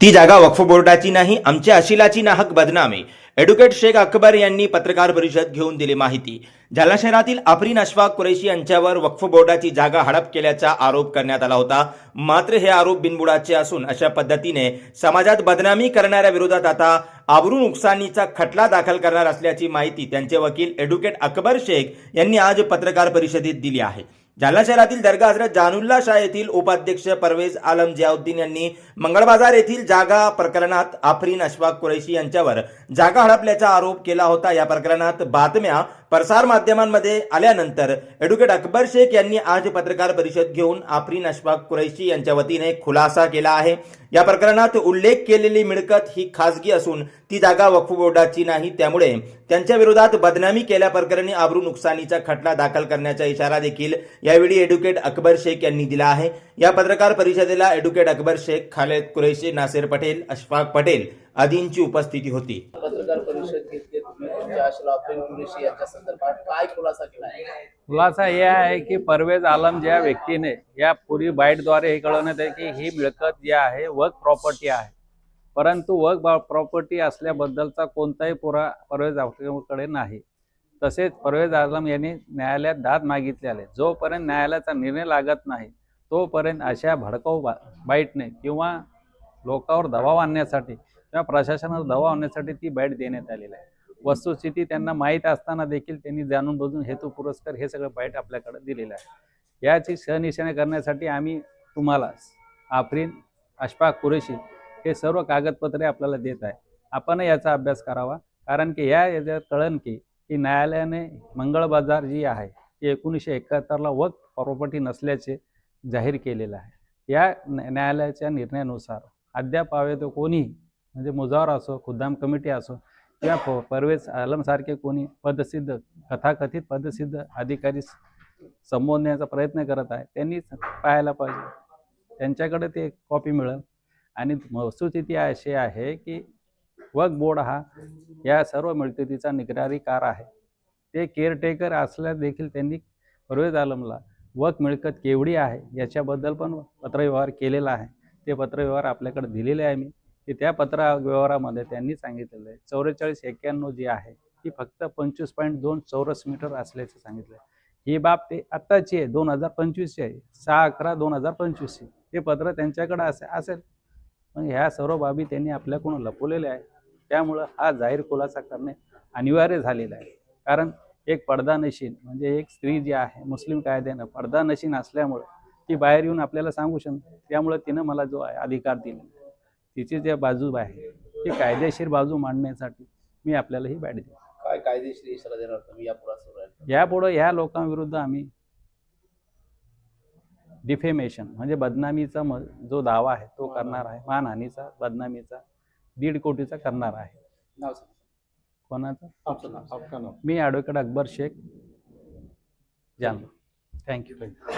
ती जागा वक्फ बोर्डाची नाही आमच्या अशिलाची नाहक बदनामे. ॲडव्होकेट शेख अकबर यांनी पत्रकार परिषद घेऊन दिली माहिती. जालना शहरातील आफरीन अशफाक कुरेशी यांच्यावर वक्फ बोर्डाची जागा हडप केल्याचा आरोप करण्यात आला होता. मात्र हे आरोप बिनबुडाचे असून अशा पद्धतीने समाजात बदनामी करणाऱ्या विरोधात आता आबरू नुकसानीचा खटला दाखल करणार असल्याची माहिती त्यांचे वकील ॲडव्होकेट अकबर शेख यांनी आज पत्रकार परिषदेत दिली आहे. जालना शहरातील दर्गा हजरत जानुल्ला शाह येथील उपाध्यक्ष परवेज आलम जियाउद्दीन यांनी मंगळबाजार येथील जागा प्रकरणात आफरीन अशफाक कुरैशी यांच्यावर जागा हडपल्याचा आरोप केला होता. या प्रकरणात बातम्या प्रसार माध्यमांमध्ये आल्यानंतर ॲडव्होकेट अकबर शेख यांनी आज पत्रकार परिषद घेऊन आफरीन अशफाक कुरैशी यांच्या वतीने खुलासा केला आहे. या प्रकरणात उल्लेख केलेली मिळकत ही खासगी असून ती जागा वक्फ बोर्डाची नाही. त्यामुळे त्यांच्या विरोधात बदनामी केल्याप्रकरणी आबरू नुकसानीचा खटला दाखल करण्याचा इशारा देखील यावेळी ॲडव्होकेट अकबर शेख यांनी दिला आहे. या पत्रकार परिषदेला ॲडव्होकेट अकबर शेख खालेद कुरैशी नासिर पटेल अशफाक पटेल आदींची उपस्थिती होती. पत्रकार परिषद घेतली यांच्या संदर्भात काय खुलासा केला खुलासा हे आहे की परवेज आलम ज्या व्यक्तीने या पूर्वी बाईटद्वारे हे कळवण्यात आहे की ही मिळकत जी आहे वर्क प्रॉपर्टी आहे. परंतु वर्क प्रॉपर्टी असल्याबद्दलचा कोणताही पुरा परवेज आलमकडे नाही. तसेच परवेज आलम यांनी न्यायालयात दाद मागितलेले जोपर्यंत न्यायालयाचा निर्णय लागत नाही तोपर्यंत अशा भडकाऊ बा बाईटने किंवा लोकांवर दबाव आणण्यासाठी किंवा प्रशासनावर दबाव आणण्यासाठी ती बाईट देण्यात आलेली आहे. वस्तुस्थिती त्यांना माहीत असताना देखील त्यांनी जाणून बुजून हेतू पुरस्कार हे सगळं बाईट आपल्याकडे दिलेलं आहे. याची सहनिशाणे करण्यासाठी आम्ही तुम्हाला आफरीन अशफाक कुरेशी हे सर्व कागदपत्रे आपल्याला देत आहे. आपण याचा अभ्यास करावा. कारण की या याच्यात कळण की की न्यायालयाने मंगळ बाजार जी आहे ती एकोणीसशे एकाहत्तरला वक्त प्रॉपर्टी नसल्याचे जाहीर केलेलं आहे. या न्यायालयाच्या निर्णयानुसार अद्याप हवे तो कोणी म्हणजे मुजावर असो खुद्दाम कमिटी असो किंवा प- परवेज आलमसारखे कोणी पदसिद्ध कथाकथित पदसिद्ध अधिकारी स- संबोधण्याचा प्रयत्न करत आहे त्यांनीच पाहायला पाहिजे. त्यांच्याकडे ते कॉपी मिळेल. आणि वस्तुस्थिती अशी आहे की वक बोर्ड हा या सर्व मिळकतीचा निगरारी कार आहे. ते केअरटेकर असल्या देखील त्यांनी परवेज आलमला वक मिळकत केवढी आहे याच्याबद्दल पण पत्रव्यवहार केलेला आहे. ते पत्रव्यवहार आपल्याकडे दिलेले आहे मी. की त्या पत्र व्यवहारामध्ये त्यांनी सांगितलेलं आहे. चौवेचाळीस एक्क्याण्णव जी आहे ती फक्त पंचवीस पॉईंट दोन चौरस मीटर असल्याचं सांगितलं आहे. ही बाब ते आत्ताची आहे दोन हजार पंचवीसची आहे. सहा अकरा दोन हजार पंचवीसची ते पत्र त्यांच्याकडे असे असेल. मग ह्या सर्व बाबी त्यांनी आपल्याकडून लपवलेल्या आहे त्यामुळं हा जाहीर खुलासा करणे अनिवार्य झालेला आहे. कारण एक पडदानशीन म्हणजे एक स्त्री जी आहे मुस्लिम कायद्यानं पडदानशीन असल्यामुळं ती बाहेर येऊन आपल्याला सांगू शकते. त्यामुळं तिनं मला जो आहे अधिकार आहे तिची जे बाजू आहे ती कायदेशीर बाजू मांडण्यासाठी मी आपल्याला ही बॅट देतो. काय कायदेशीर इशारा देणार तुम्ही या यापुढं ह्या लोकांविरुद्ध आम्ही डिफेमेशन म्हणजे बदनामीचा जो दावा आहे तो करणार आहे मानहानीचा बदनामीचा दीड कोटीचा करणार आहे. नाव सांगा. कोणाचा? नाव मी advocate Akbar Shaikh. Jan. Thank you thank you